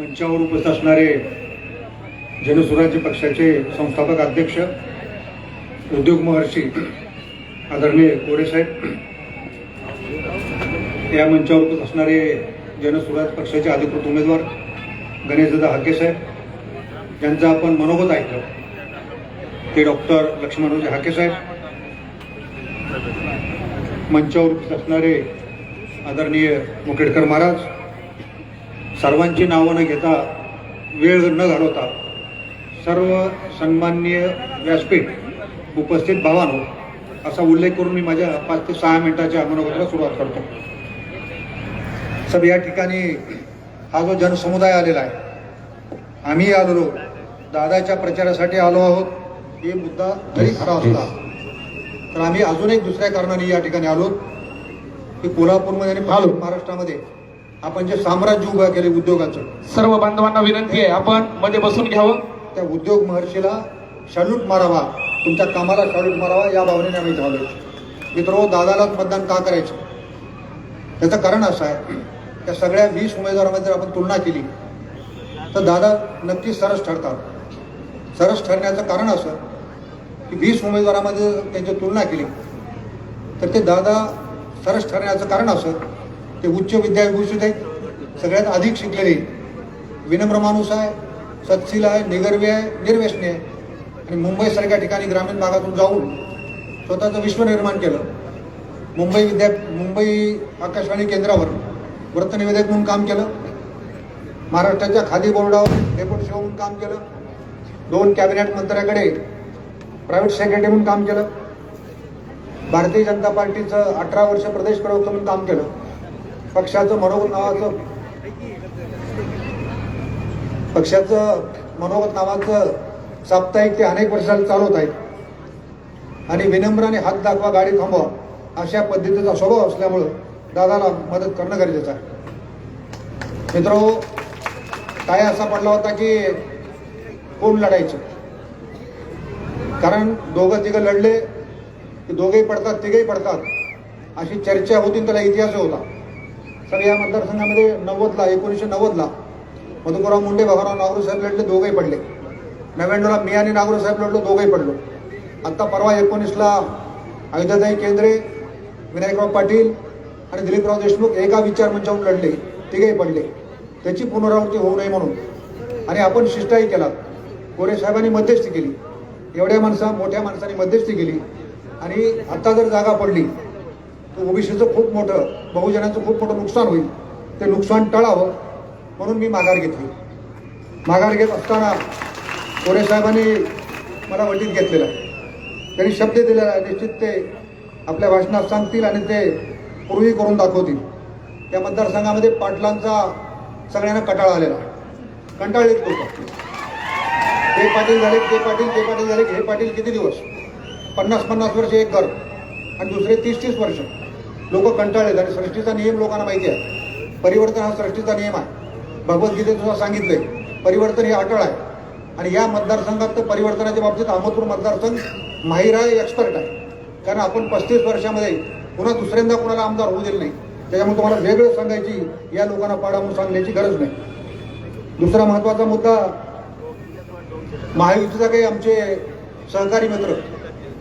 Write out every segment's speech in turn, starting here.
मंचावर उपस्थित असणारे जनसुराज्य पक्षाचे संस्थापक अध्यक्ष उद्योग महर्षी आदरणीय कोरेसाहेब या मंचावर उपस्थित असणारे जनसुराज्य पक्षाचे अधिकृत उमेदवार गणेशदादा हाकेसाहेब यांचं आपण मनोगत ऐकलं ते डॉक्टर लक्ष्मणरावजी हाकेसाहेब मंचावर उपस्थित असणारे आदरणीय मुखेडकर महाराज सर्वांची नावं न घेता वेळ न घालवता सर्व सन्माननीय व्यासपीठ उपस्थित भावानो असा उल्लेख करून मी माझ्या पाच ते सहा मिनिटाच्या मनोगताला सुरुवात करतो सब या ठिकाणी हा जो जनसमुदाय आलेला आहे आम्ही आलेलो दादाच्या प्रचारासाठी आलो आहोत हे मुद्दा जरी खरा असला तर आम्ही अजून एक दुसऱ्या कारणाने या ठिकाणी आलो की कोल्हापूरमध्ये आणि. महाराष्ट्रामध्ये आपण जे साम्राज्य उभं केले उद्योगाचं. सर्व बांधवांना विनंती आहे आपण मध्ये बसून घ्यावं. त्या उद्योग महर्षीला शाल्यूट मारावा तुमच्या कामाला शाल्यूट मारावा या भावनेने आम्ही आलोय मित्रो दादालाच मतदान का करायचं? त्याचं कारण असं आहे त्या सगळ्या वीस उमेदवारांमध्ये जर आपण तुलना केली तर दादा नक्कीच सरस ठरतात. सरस ठरण्याचं कारण असं की वीस उमेदवारामध्ये त्यांची तुलना केली तर ते दादा सरस ठरण्याचं कारण असं ते उच्च विद्याभूषित आहेत. सगळ्यात अधिक शिकलेले विनम्र माणूस आहे सत्शील आहे निगर्वी आहे निर्व्यसनी आहे. आणि मुंबईसारख्या ठिकाणी ग्रामीण भागातून जाऊन स्वतःचं विश्व निर्माण केलं. मुंबई विद्या मुंबई आकाशवाणी केंद्रावर वृत्तनिवेदक म्हणून काम केलं. महाराष्ट्राच्या खादी बोर्डावर डेप्युटी सेवा म्हणून काम केलं. दोन कॅबिनेट मंत्र्याकडे प्रायव्हेट सेक्रेटरी म्हणून काम केलं. भारतीय जनता पार्टीचं अठरा वर्ष प्रदेश प्रवक्ता म्हणून काम केलं. पक्षाचं मनोगत नावाचं पक्षाचं मनोगत नावाचं साप्ताहिक ते अनेक वर्षाला चालवत आहेत आणि विनम्राने हात दाखवा गाडी थांबवा अशा पद्धतीचा स्वभाव असल्यामुळं दादाला मदत करणं गरजेचं आहे. मित्रो काय असा पडला होता की कोण लढायचं? कारण दोघं तिघं लढले की दोघेही पडतात तिघेही पडतात अशी चर्चा होती त्याला इतिहास होता. सर या मतदारसंघामध्ये नव्वदला एकोणीसशे नव्वदला मधुकरराव मुंडे बाबाराव नागरू साहेब लढले दोघंही पडले. नव्याण्णवला मी आणि नागरू साहेब लढलो दोघंही पडलो. आत्ता परवा एकोणीसला अयोध्याताई केंद्रे विनायकराव पाटील आणि दिलीपराव देशमुख एका विचार मंचावरून लढले. तिघेही पडले. त्याची पुनरावृत्ती होऊ नये म्हणून. आणि आपण शिष्टाही केला गोरे साहेबांनी मध्यस्थी केली. एवढ्या माणसा मोठ्या माणसांनी मध्यस्थी केली. आणि आत्ता जर जागा पडली ओबीसीचं खूप मोठं बहुजनांचं खूप मोठं नुकसान होईल. ते नुकसान टाळावं म्हणून मी माघार घेतली. माघार घेत असताना गोरे साहेबांनी मला वटीत घेतलेलं आहे. त्यांनी शब्द दिलेला आहे निश्चित ते आपल्या भाषणात सांगतील आणि ते पूर्वी करून दाखवतील. त्या मतदारसंघामध्ये पाटलांचा सगळ्यांना कटाळा आलेला कंटाळ कंटाळलेत लोक हे पाटील झाले ते पाटील ते पाटील झाले हे पाटील किती दिवस? पन्नास पन्नास वर्ष एक घर आणि दुसरे तीस तीस वर्ष. लोक कंटाळलेत आणि सृष्टीचा नियम लोकांना माहिती आहे. परिवर्तन हा सृष्टीचा नियम आहे. भगवद्गीतेत सुद्धा सांगितलंय परिवर्तन हे अटळ आहे. आणि या मतदारसंघात तर परिवर्तनाच्या बाबतीत अहमदपूर मतदारसंघ माहीर आहे एक्सपर्ट आहे. कारण आपण पस्तीस वर्षामध्ये पुन्हा दुसऱ्यांदा कोणाला आमदार होऊ दिले नाही. त्याच्यामुळे तुम्हाला वेगळं सांगायची या लोकांना पाडा म्हणून सांगण्याची गरज नाही. दुसरा महत्त्वाचा मुद्दा महायुतीचा काही आमचे सहकारी मित्र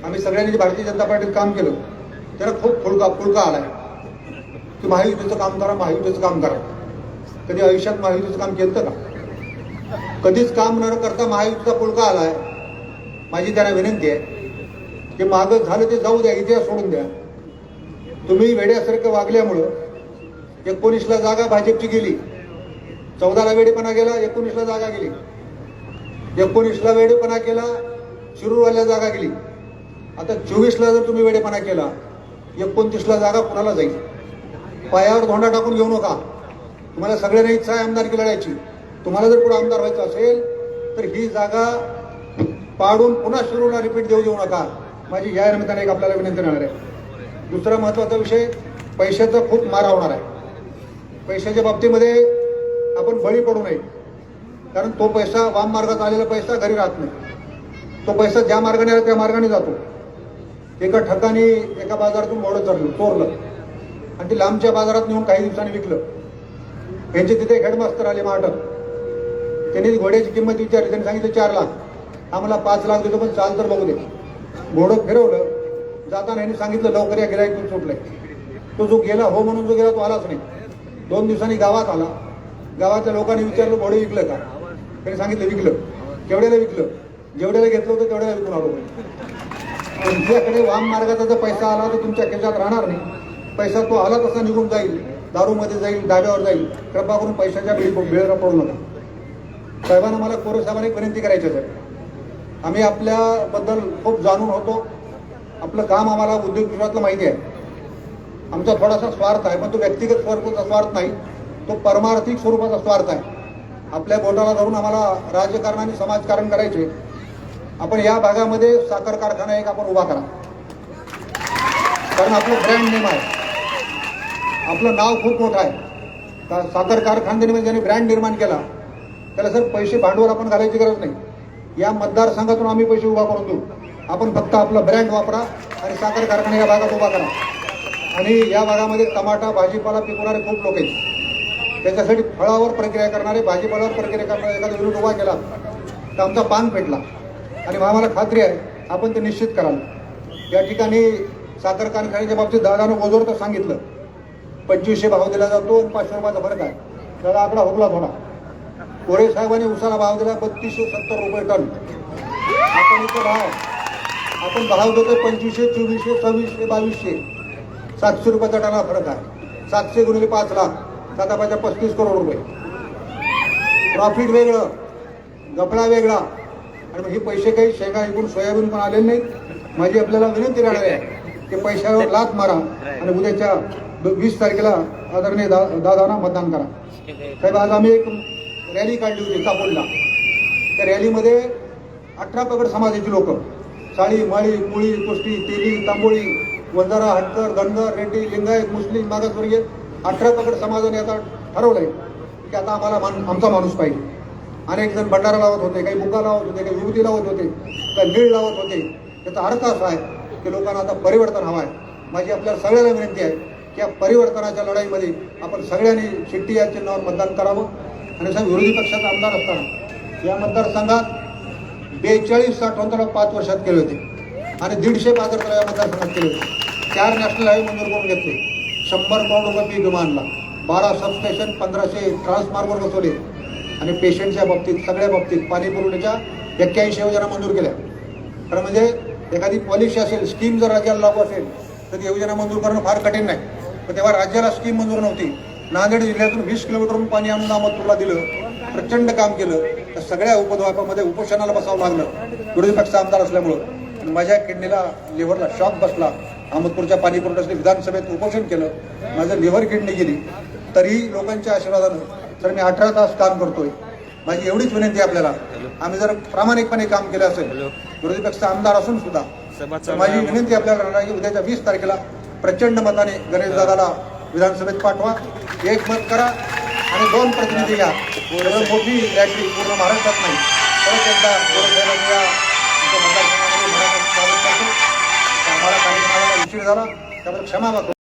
आम्ही सगळ्यांनी भारतीय जनता पार्टीत काम केलं. त्याला खूप फुलका फुलका आलाय. की महायुतीचं काम करा महायुतीचं काम करा. कधी आयुष्यात महायुतीचं काम केलं का? कधीच काम न करता महायुतीचा फुलका आलाय. माझी त्यांना विनंती आहे की मागं झालं ते जाऊ द्या इतिहास सोडून द्या. तुम्ही वेड्यासारखं वागल्यामुळं एकोणीसला जागा भाजपची गेली. चौदाला वेडेपणा गेला एकोणीसला जागा गेली. एकोणीसला वेडेपणा केला शिरूरवाल्या जागा गेली. आता चोवीसला जर तुम्ही वेडेपणा केला एकोणतीसला जागा कुणाला जाईल? पायावर धोंडा टाकून घेऊ नका. तुम्हाला सगळ्यांना इच्छा आहे आमदारकी लढायची. तुम्हाला जर पुढे आमदार व्हायचं असेल तर ही जागा पाडून पुन्हा शिरूरला रिपीट देऊ देऊ नका. माझी या निमित्ताने एक आपल्याला विनंती राहणार आहे. दुसरा महत्त्वाचा विषय पैशाचा खूप मार होणार आहे. पैशाच्या बाबतीमध्ये आपण बळी पडू नये. कारण तो पैसा वाम मार्गात आलेला पैसा घरी राहत नाही. तो पैसा ज्या मार्गाने आला त्या मार्गाने जातो. एका ठिकाणी एका बाजारातून मोडं चाललं चोरलं आणि ते लांबच्या बाजारात नेऊन काही दिवसांनी विकलं. यांचे तिथे हेडमास्तर आले माटक त्यांनी घोड्याची किंमत विचारली त्यांनी सांगितलं चार लाख. आम्हाला पाच लाख देतो पण चाल तर बघू दे. घोडं फिरवलं जाताना यांनी सांगितलं लवकर या गिराईक सुटलंय. तो जो गेला हो म्हणून जो गेला तो आलाच नाही. दोन दिवसांनी गावात आला. गावातल्या लोकांनी विचारलं घोडे विकलं का? त्यांनी सांगितलं विकलं. केवढ्याला विकलं? जेवढ्याला घेतलं होतं तेवढ्याला विकून आलो. तुमच्याकडे वाम मार्गाचा जर पैसा आला तर तुमच्या खिशात राहणार नाही. पैसा तो आला तसा निघून जाईल. दारूमध्ये जाईल डाब्यावर जाईल. कृपा करून पैशाच्या बिळ बिळाला पडू नका. साहेबांना मला कोरे साहेबांना एक विनंती करायची आहे आम्ही आपल्याबद्दल खूप जाणून होतो. आपलं काम आम्हाला उद्योग विश्वातलं माहिती आहे. आमचा थोडासा स्वार्थ आहे पण तो व्यक्तिगत स्वरूपाचा स्वार्थ नाही. तो परमार्थिक स्वरूपाचा स्वार्थ आहे. आपल्या बोटाला धरून आम्हाला राजकारण आणि समाजकारण करायचे. आपण या भागामध्ये साखर कारखाना एक आपण उभा करा. कारण आपलं ब्रँड नेम आहे. आपलं नाव खूप मोठं आहे. का साखर कारखान्याने म्हणजे ज्याने ब्रँड निर्माण केला त्याला सर पैसे भांडवल आपण घालायची गरज नाही. या मतदारसंघातून आम्ही पैसे उभा करून देऊ. आपण फक्त आपला ब्रँड वापरा आणि साखर कारखाना या भागात उभा करा. आणि या भागामध्ये टमाटा भाजीपाला पिकवणारे खूप लोक आहेत. त्याच्यासाठी फळावर प्रक्रिया करणारे भाजीपाल्यावर प्रक्रिया करणारे एखादा विरोध उभा केला तर आमचा पान पेटला. आणि आम्हाला खात्री आहे आपण ते निश्चित कराल. या ठिकाणी साखर कारखान्याच्या बाबतीत दादानं गोजोर तर सांगितलं. पंचवीसशे भाव दिला जातो आणि पाचशे रुपयाचा फरक आहे. त्याला आकडा हुकला थोडा कोरे साहेबांनी उसाला भाव दिला बत्तीसशे सत्तर रुपये टन. आपण इथं भाव. आपण भाव देतो पंचवीसशे चोवीसशे सव्वीसशे बावीसशे. सातशे रुपयाचा टना फरक आहे. सातशे गुणिले पाच लाख. सात पाचशे पस्तीस करोड रुपये. प्रॉफिट वेगळं. गफळा वेगळा. कारण हे पैसे काही शेंगा इकडून सोयाबीन पण आलेले नाहीत. माझी आपल्याला विनंती राहणार आहे की पैशावर लात मारा आणि उद्याच्या वीस तारखेला आदरणीय दा दादांना मतदान करा. साहेब आज आम्ही एक रॅली काढली होती कापूरला त्या रॅलीमध्ये अठरा पगड समाजाची लोक साळी माळी मुळी कुष्टी तेली तांबोळी वंजारा हटकर धनगर रेड्डी लिंगायत मुस्लिम मागासवर्गीय अठरा पगड समाजाने आता ठरवलंय की आता आम्हाला मान आमचा माणूस पाहिजे. अनेक जण भंडारा लावत होते काही मुका लावत होते काही विभूती लावत होते काही नीळ लावत होते. त्याचा अर्थ असा आहे की लोकांना आता परिवर्तन हवं आहे. माझी आपल्याला सगळ्यांना विनंती आहे की या परिवर्तनाच्या लढाईमध्ये आपण सगळ्यांनी शिट्टी या चिन्हावर मतदान करावं. आणि साहेब विरोधी पक्षाचा आमदार असताना या मतदारसंघात बेचाळीस साठवंतला पाच वर्षात केले होते. आणि दीडशे बाजार या मतदारसंघात केले होते. चार नॅशनल हायवे मंजूर करून घेतले. शंभर पाऊंड रुपये पीक विमानला बारा सबस्टेशन पंधराशे ट्रान्सफॉर्मर बसवले. आणि पेशंटच्या बाबतीत सगळ्या बाबतीत पाणी पुरवठ्याच्या एक्क्याऐंशी योजना मंजूर केल्या. कारण म्हणजे एखादी पॉलिसी असेल स्कीम जर राज्याला लागू असेल तर ती योजना मंजूर करणं फार कठीण नाही. पण तेव्हा राज्याला स्कीम मंजूर नव्हती. नांदेड जिल्ह्यातून वीस किलोमीटरहून पाणी आणून अहमदपूरला दिलं प्रचंड काम केलं तर सगळ्या उपद्वापामध्ये उपोषणाला बसावं लागलं. विरोधी पक्ष आमदार असल्यामुळं. माझ्या किडनीला लिव्हरला शॉक बसला. अहमदपूरच्या पाणी पुरवठ्यासाठी विधानसभेत उपोषण केलं. माझं लिव्हर किडनी गेली. तरीही लोकांच्या आशीर्वादानं तर मी अठरा तास काम करतोय. माझी एवढीच विनंती आपल्याला. आम्ही जर प्रामाणिकपणे काम केलं असेल विरोधी पक्ष आमदार असून सुद्धा माझी विनंती आपल्याला राहणार की उद्याच्या वीस तारखेला प्रचंड मताने गणेश दादाला विधानसभेत पाठवा. एक मत करा आणि दोन प्रतिनिधी या एवढं मोठी रॅली पूर्ण महाराष्ट्रात नाही. परत एकदा मतदारसंघामध्ये आम्हाला उशीर झाला. त्याबद्दल क्षमा मागतो.